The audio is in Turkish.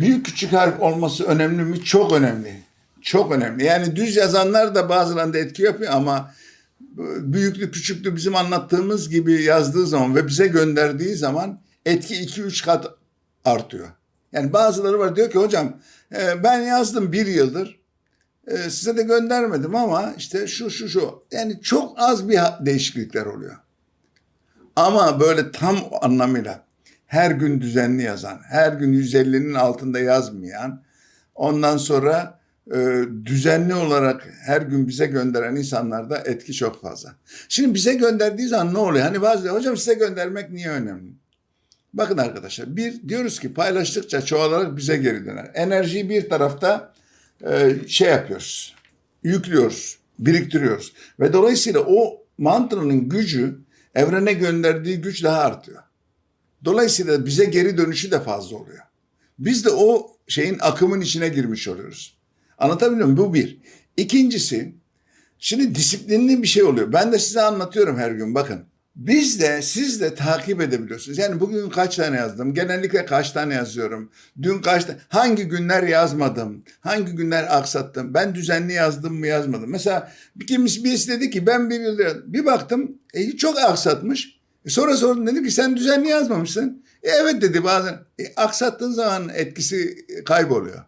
büyük küçük harf olması önemli mi? Çok önemli. Çok önemli. Yani düz yazanlar da bazılarında etki yapıyor ama büyüklü küçüklü bizim anlattığımız gibi yazdığı zaman ve bize gönderdiği zaman etki 2-3 kat artıyor. Yani bazıları var diyor ki hocam e, ben yazdım bir yıldır e, size de göndermedim ama işte şu şu şu. Yani çok az bir değişiklikler oluyor. Ama böyle tam anlamıyla her gün düzenli yazan, her gün 150'nin altında yazmayan, ondan sonra e, düzenli olarak her gün bize gönderen insanlarda etki çok fazla. Şimdi bize gönderdiği zaman ne oluyor? Hani bazı hocam size göndermek niye önemli? Bakın arkadaşlar bir diyoruz ki paylaştıkça çoğalarak bize geri döner. Enerjiyi bir tarafta e, şey yapıyoruz, yüklüyoruz, biriktiriyoruz. Ve dolayısıyla o mantranın gücü evrene gönderdiği güç daha artıyor. Dolayısıyla bize geri dönüşü de fazla oluyor. Biz de o şeyin akımın içine girmiş oluyoruz. Anlatabiliyor muyum? Bu bir. İkincisi, şimdi disiplinli bir şey oluyor. Ben de size anlatıyorum her gün bakın. Biz de siz de takip edebiliyorsunuz. Yani bugün kaç tane yazdım? Genellikle kaç tane yazıyorum? Dün kaç tane? Hangi günler yazmadım? Hangi günler aksattım? Ben düzenli yazdım mı yazmadım? Mesela bir kimisi birisi dedi ki ben bir yıldır bir baktım e, çok aksatmış. E, sonra sordum dedim ki sen düzenli yazmamışsın. E, evet dedi bazen. E, aksattığın zaman etkisi kayboluyor.